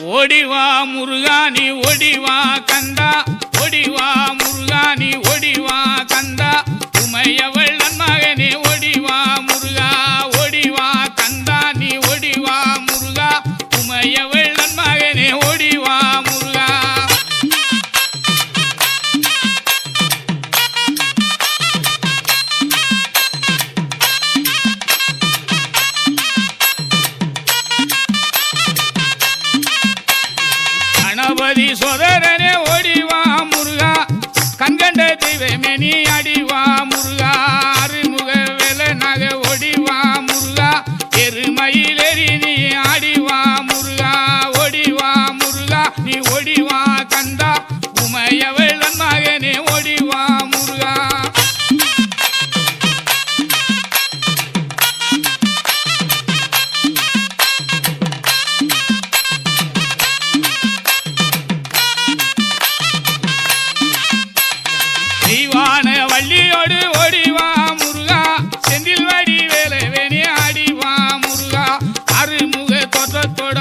ஓடிவா முருகானி ஓடிவா கந்தா. ஓடிவா முருகானி ஓடிவா கந்தா. உமையவள் நன்மகனே திருப்பதி சொதரனே ஓடிவா முருகா. கண்கண்ட தெய்வமே நீ அடிவா வள்ளியோடு ஓடிவா முருகா. செந்தில் வாடி வேலை வேணி ஆடிவா முருகா. அருமுக தோற்றத்தோட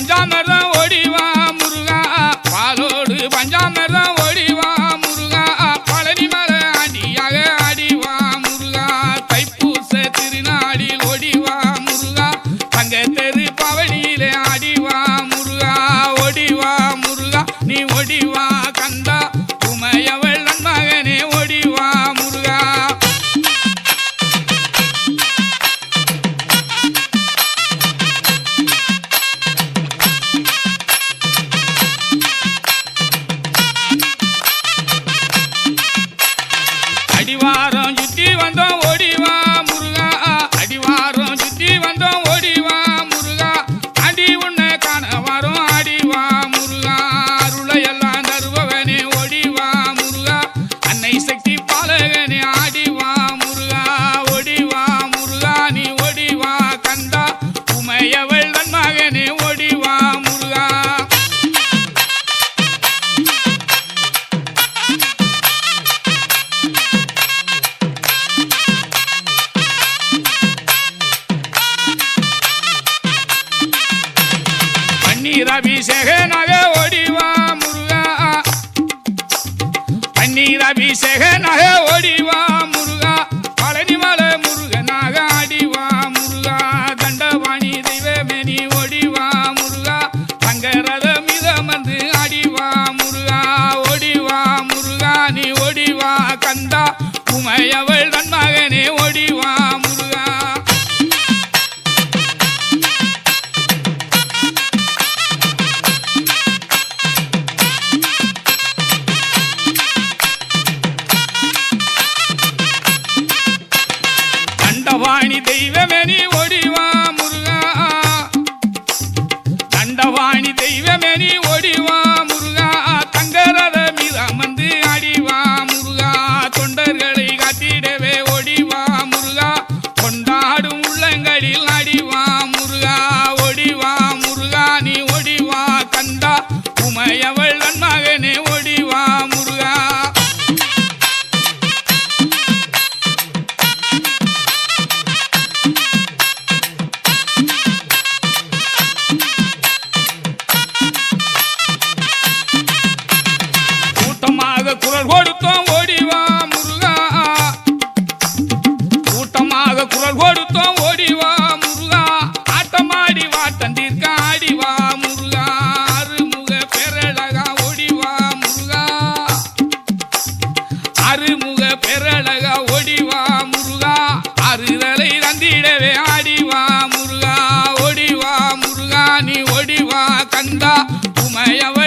Panjama. பன்னீர் அபிஷேக நக ஒடிவா முருகா. பன்னீர் அபிஷேக நக ஒடிவா முருகா. பழனிமல முருகனாக அடிவா முருகா. தண்டவாணி தெய்வமெனி ஒடிவா முருகா. தங்கரத மிதமந்து அடிவா முருகா. ஒடிவா முருகா நீ ஒடிவா கந்தா. உமையவ தெய்வமெனி ஒடிவா முருகா. தண்டவாணி தெய்வமெனி ஒடி முருகா ஓடிவா